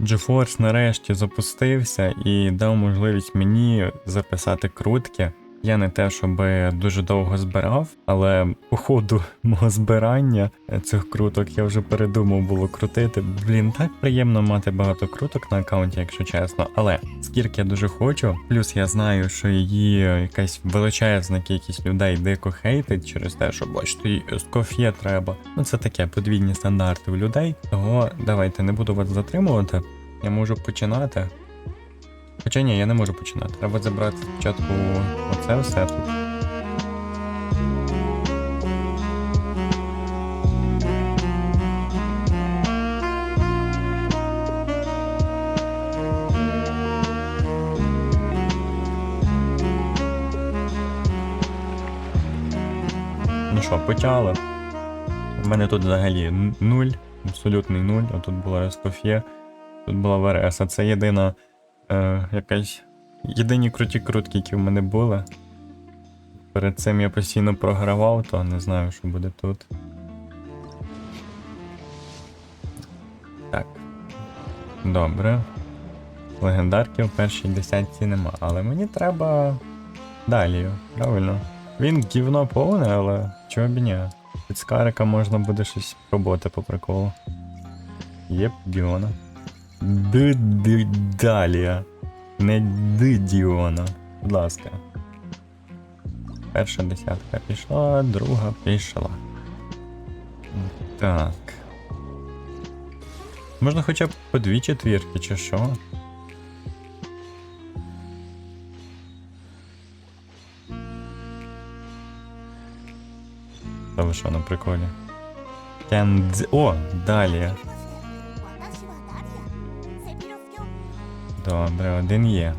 GeForce нарешті запустився і дав можливість мені записати крутки. Я не те, щоб дуже довго збирав, але по ходу мого збирання цих круток я вже передумав було крутити. Блін, так приємно мати багато круток на аккаунті, якщо чесно. Але скільки я дуже хочу, плюс я знаю, що її якась величезна кількість людей дико хейтить через те, що бачите, їй скоф'є треба. Ну це таке подвійні стандарти у людей. Того давайте не буду вас затримувати. Я можу починати. Хоча ні, я не можу починати. Треба забрати спочатку оце все тут. Ну що, почали. У мене тут взагалі нуль, абсолютний нуль, а тут була Рескоф'є, тут була ВРС, а це єдина е, якась. Єдині круті крутки, які в мене були. Перед цим я постійно програвав, то не знаю, що буде тут. Так. Добре. Легендарки в першій десятці нема, але мені треба далі, правильно. Він гівно повне, але чого б ні. Від скарика можна буде щось пробувати по приколу. Єп, Діона. Д-д-далія. Не Д-Діона. Будь ласка. Перша десятка пішла, друга пішла. Так. Можна хоча б по дві четвірки, чи що? Та ви що на приколі? Кендз... О, далі. Добре, один є.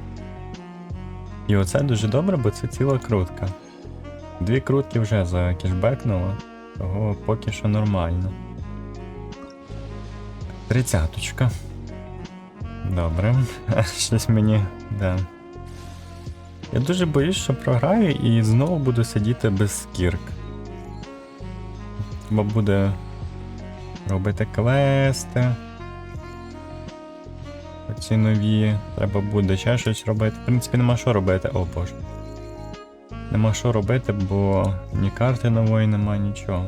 І оце дуже добре, бо це ціла крутка. Дві крутки вже закішбекнуло, того поки що нормально. Тридцяточка. Добре. Щось мені. Да. Я дуже боюсь, що програю і знову буду сидіти без скірк. Треба буде робити квести. Оці нові. Треба буде ще щось робити. В принципі, нема що робити. О боже. Нема що робити, бо ні карти нової нема, нічого.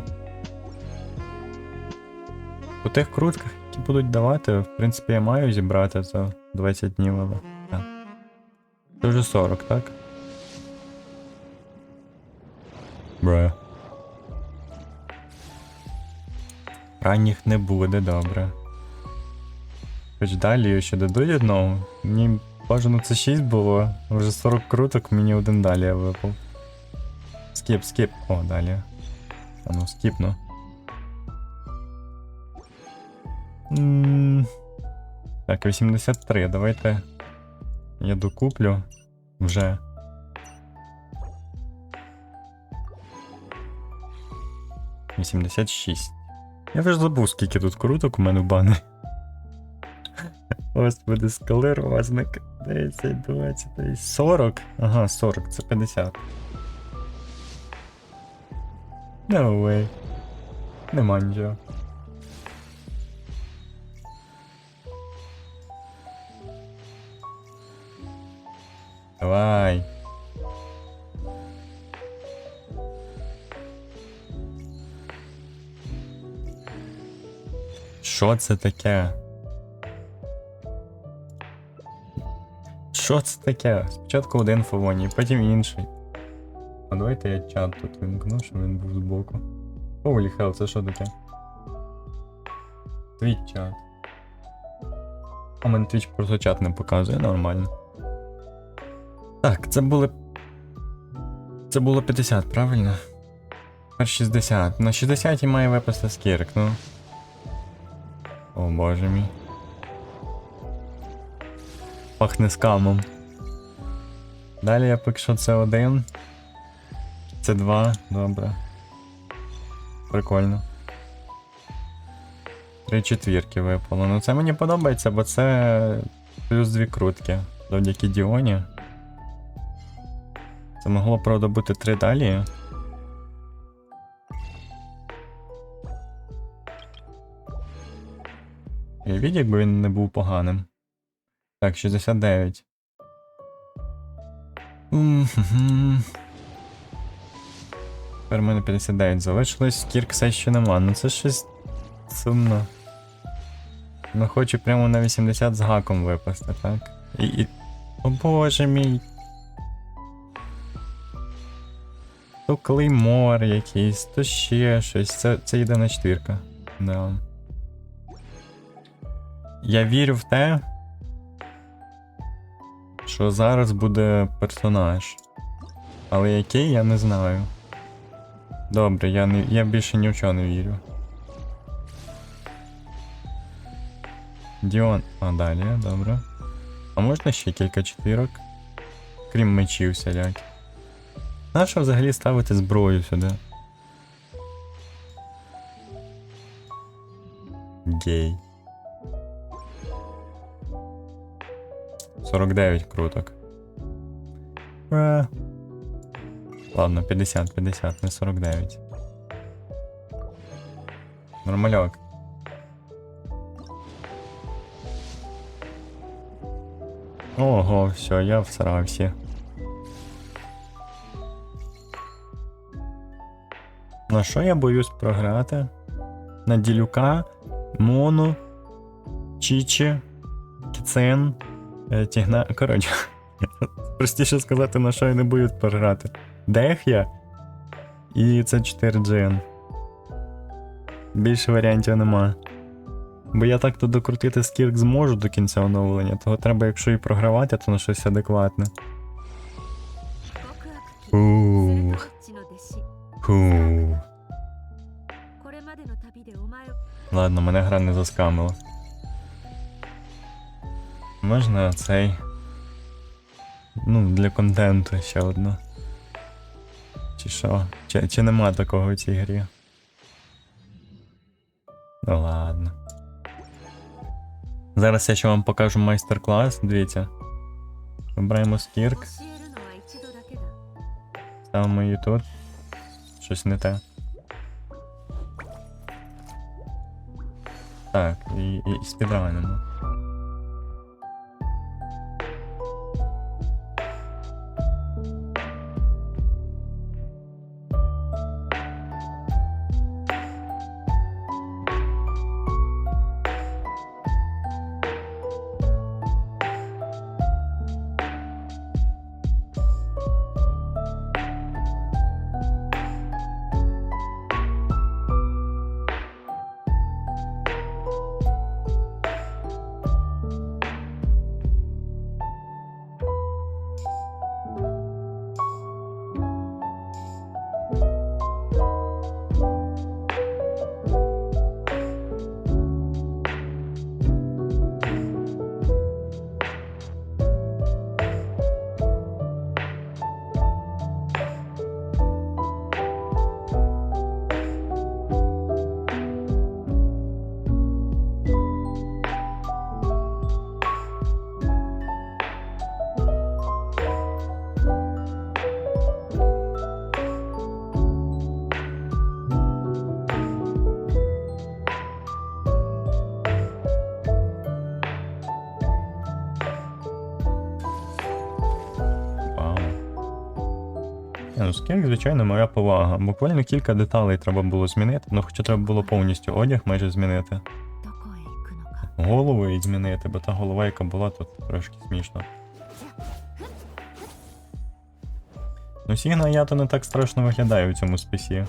У тих крутках, які будуть давати, в принципі, я маю зібрати за 20 днів, але. Це вже 40, так? Бре. Ранніх не буде, добре. Хоч далі ще дадуть одного. Мені бажано це 6 було, вже 40 круток, мені один далі випав. Скіп, скіп. О, далі. А ну, скіпну. Так, 83, давайте. Я докуплю вже. Вісімдесят шість. Я вже забув, скільки тут круток у мене в бани. Господи, скалерозник. 10, 20, 40. Ага, 40, це 50. No way. Нема нічого. Давай. Що це таке? Що це таке? Спочатку один фавоній, потім інший. А давайте я чат тут вимкну, щоб він був збоку. Holy hell, це що таке? Твіч чат. А мене твіч просто чат не показує, нормально. Так, це були. Це було 50, правильно? Тепер 60. На 60 має випасти скірк, ну. О боже мій. Пахне скамом. Далі я поки що це один. Це два, добре. Прикольно. Три четвірки випало. Ну це мені подобається, бо це плюс дві крутки. Завдяки Діоні. Це могло, правда, бути три далі. Уявіть, якби він не був поганим. Так, 69. М-хм-хм. Тепер мене 59 залишилось, кірк все ще нема. Ну це щось сумно. Ну хочу прямо на 80 з гаком випасти, так? І, і... О боже мій. То клеймор якийсь, то ще щось. Це, це єдина четвірка. Да. Я вірю в те, що зараз буде персонаж. Але який, я не знаю. Добре, я, не, я більше ні в чого не вірю. Діон. А, далі, добре. А можна ще кілька четвірок? Крім мечів всіляк. Нащо взагалі ставити зброю сюди? Гей. 49 круток. Е. Ладно, 50, 50, не 49. Нормальок. Ого, все, я всрався. На що я боюсь програти? На Ділюка, Мону, Чічі, Кіцен, е, Е, тігна. Коротше, простіше сказати, на що я не буду програти. Дех'я? і це 4 gn Більше варіантів нема. Бо я так-то докрутити скірк зможу до кінця оновлення, того треба, якщо і програвати, то на щось адекватне. Фух. Фух. Ладно, мене гра не заскамила. Можна цей. Ну, для контенту ще одну. Чи що? Чи, чи нема такого в цій грі? Ну ладно. Зараз я ще вам покажу майстер-клас, дивіться. Вибираємо скірк. Ставимо її тут. Щось не те. Так, і, і спідранимо. Кінг, звичайно, моя повага. Буквально кілька деталей треба було змінити, ну хоча треба було повністю одяг майже змінити. Голову і змінити, бо та голова, яка була, тут трошки смішно. Ну, Сігна я то не так страшно виглядаю у цьому списі.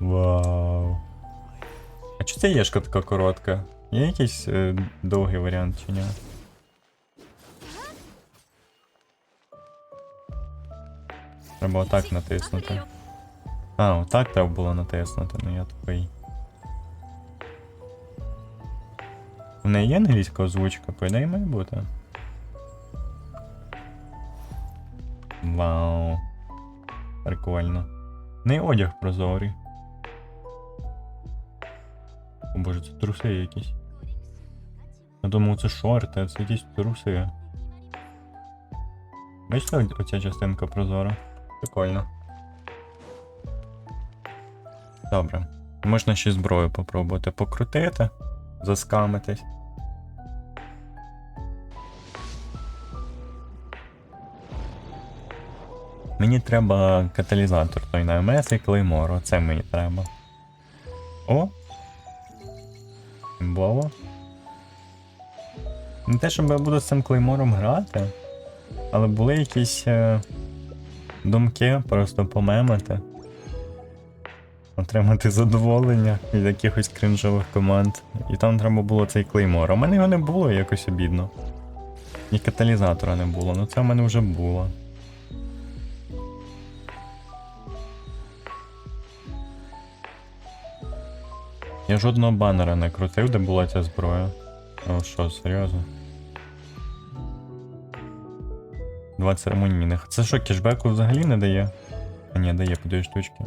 Вау. А чи це єшка така коротка? Є якийсь е, довгий варіант чи ні? Треба отак натиснути. А, отак треба було натиснути, ну я тупий. В неї є англійська озвучка, по ідеї має бути. Вау. Прикольно. В неї одяг прозорий. О боже, це труси якісь. Я думав, це шорти, це якісь труси. Бачите, оця частинка прозора? Прикольно. Добре. Можна ще зброю попробувати покрутити, заскамитись. Мені треба каталізатор той на МС і клеймор, оце мені треба. О! Імбово. Не те, щоб я буду з цим клеймором грати, але були якісь е, думки просто помемити. Отримати задоволення від якихось крінжових команд. І там треба було цей клеймор. В мене його не було якось обідно. І каталізатора не було, ну це в мене вже було. Я жодного банера не крутив, де була ця зброя. О, що, серйозно? 20 церемонійних. Це що, кешбеку взагалі не дає? А ні, дає по дві штучки.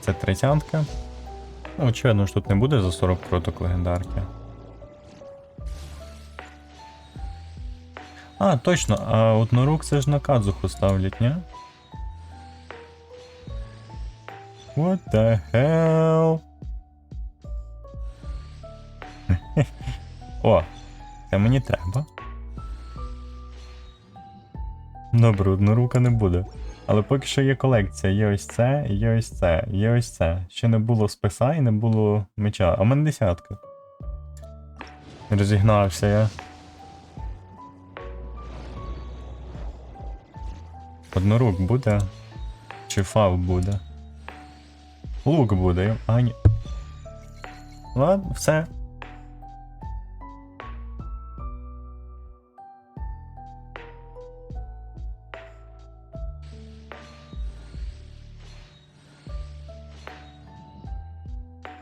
Це тридцятка. Ну, очевидно, ж тут не буде за 40 круток легендарки. А, точно, а однорук це ж на кадзуху ставлять, ні? What the hell? О, це мені треба. Добре, однорука не буде. Але поки що є колекція. Є ось це, є ось це, є ось це. Ще не було списа і не було меча. А в мене десятка. Розігнався я. Однорук буде. Чи фав буде? Лук буде. А ні. Ладно, все.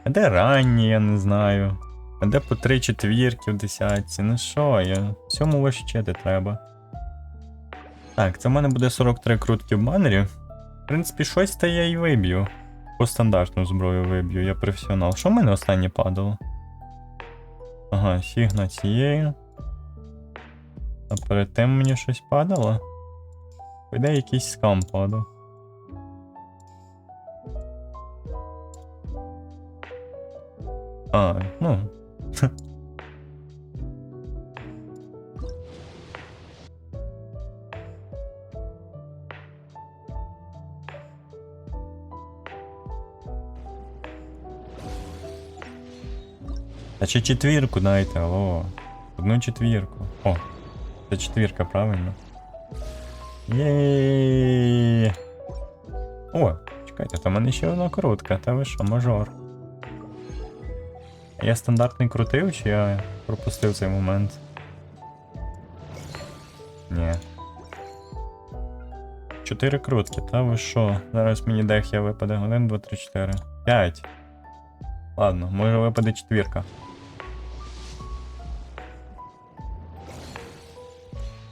А де ранні, я не знаю. А де по три четвірки в десятці? Ну що, я всьому вищити треба. Так, це в мене буде 43 крутки в банері. В принципі, щось та я і виб'ю. По стандартну зброю виб'ю, я професіонал. Що в мене останнє падало? Ага, сігна цією. А перед тим мені щось падало? Пойде якийсь скам падав. А, ну. А ще четвірку дайте, алло. Одну четвірку. О, це четвірка, правильно? Єй. О, чекайте, там мене ще одна крутка, та ви що, мажор. Я стандартний крутив, чи я пропустив цей момент? Ні. Чотири крутки, та ви що? Зараз мені дех'я випаде. 1, 2, 3, 4. 5. Ладно, може випаде четвірка.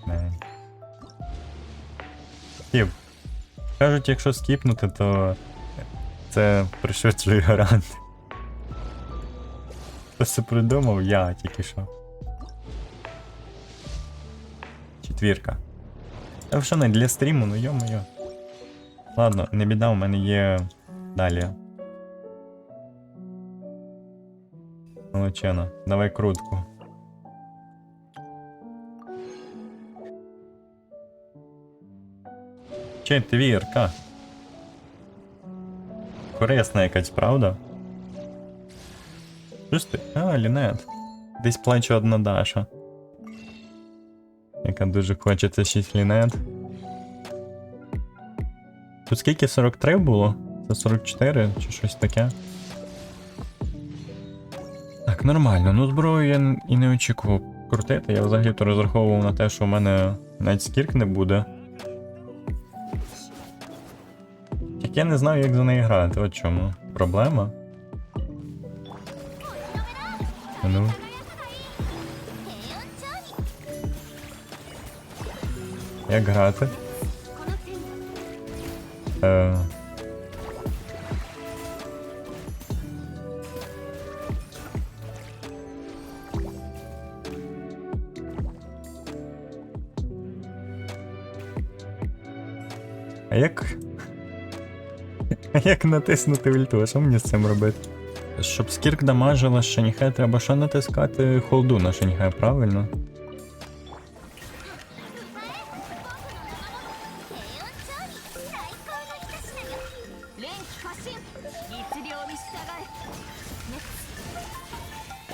Не. Скіп. Кажуть, якщо скіпнути, то це пришвидшує гарант. Це придумав, я тільки що. Четвірка. Та що не для стріму, ну йо-моє. Ладно, не біда, у мене є далі. Молодчина, давай крутку. Четвірка. Корисна якась, правда? Що ти? А, Лінет. Десь плаче одна Даша. Яка дуже хоче це 6 лінет. Тут скільки 43 було? Це 44 чи щось таке? Так, нормально. Ну зброю я і не очікував крутити. Я взагалі-то розраховував на те, що в мене навіть скірк не буде. Тільки я не знаю, як за неї грати. От чому. Проблема. Ну. Як грати? Е... А як. Як натиснути ульту? А що мені з цим робити? Щоб скірк дамажила Шенхе, треба що натискати холду на Шенхе, правильно?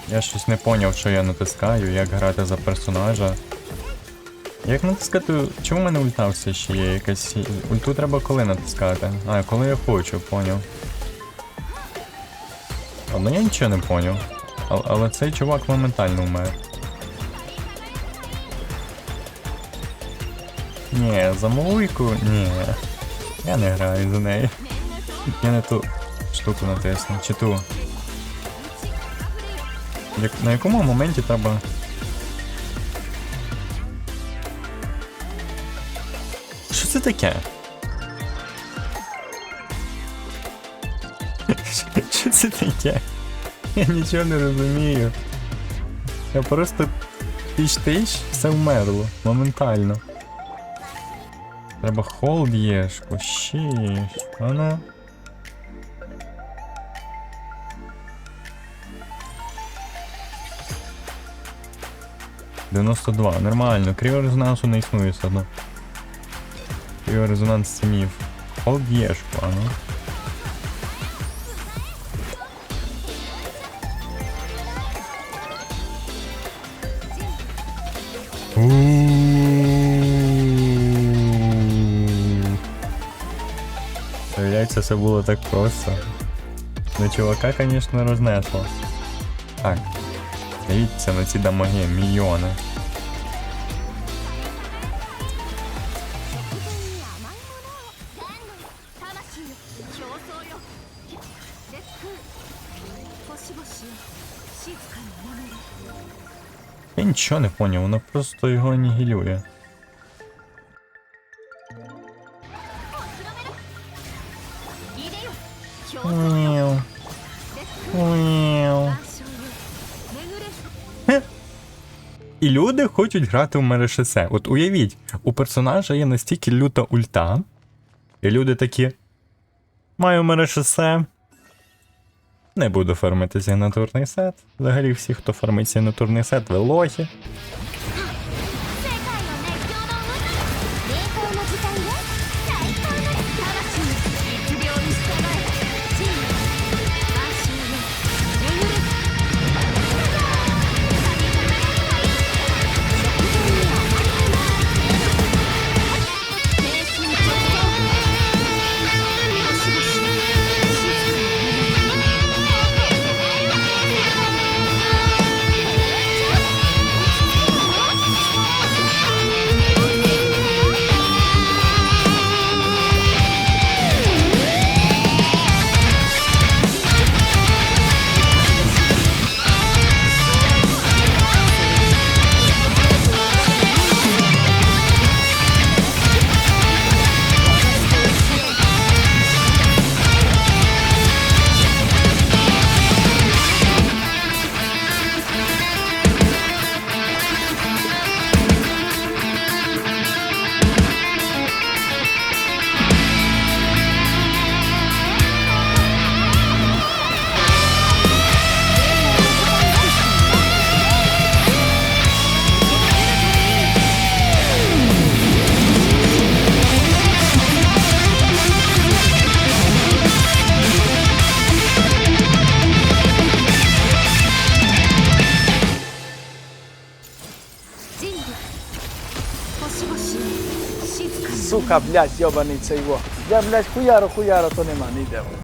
Я щось не поняв, що я натискаю, як грати за персонажа. Як натискати... Чому в мене ультався ще є? Якась. Ульту треба коли натискати? А, коли я хочу, поняв. Ладно, я нічого не поняв. А- але цей чувак моментально вмер. Ні, за малуйку ні. Я не граю за неї. Я не ту штуку натисну, чи ту. Як, на якому моменті треба. Що це таке? Це? Я нічого не розумію. Я просто тиш-тиш, все вмерло. Моментально. Треба холд єшку, щіш. Вона. Дев'яносто два. Нормально. Кріорезонансу не існує все одно. Кріорезонанс міф. Холд єшку, а ну. Виявляється, все було так просто. Ну, чувака, звісно, рознесло. Так. Дивіться на ці дамаги, мільйони. нічого не поняв, воно просто його анігілює. Мяу. Мяу. І люди хочуть грати в Мерешесе. От уявіть, у персонажа є настільки люта ульта, і люди такі. Маю Мерешесе. Не буду фармити сігнатурний сет. Взагалі всі, хто фармить сігнатурний сет, ви лохи. Блядь, йобаний цей во. Я, блядь, хуяро, хуяро, то нема, не йде.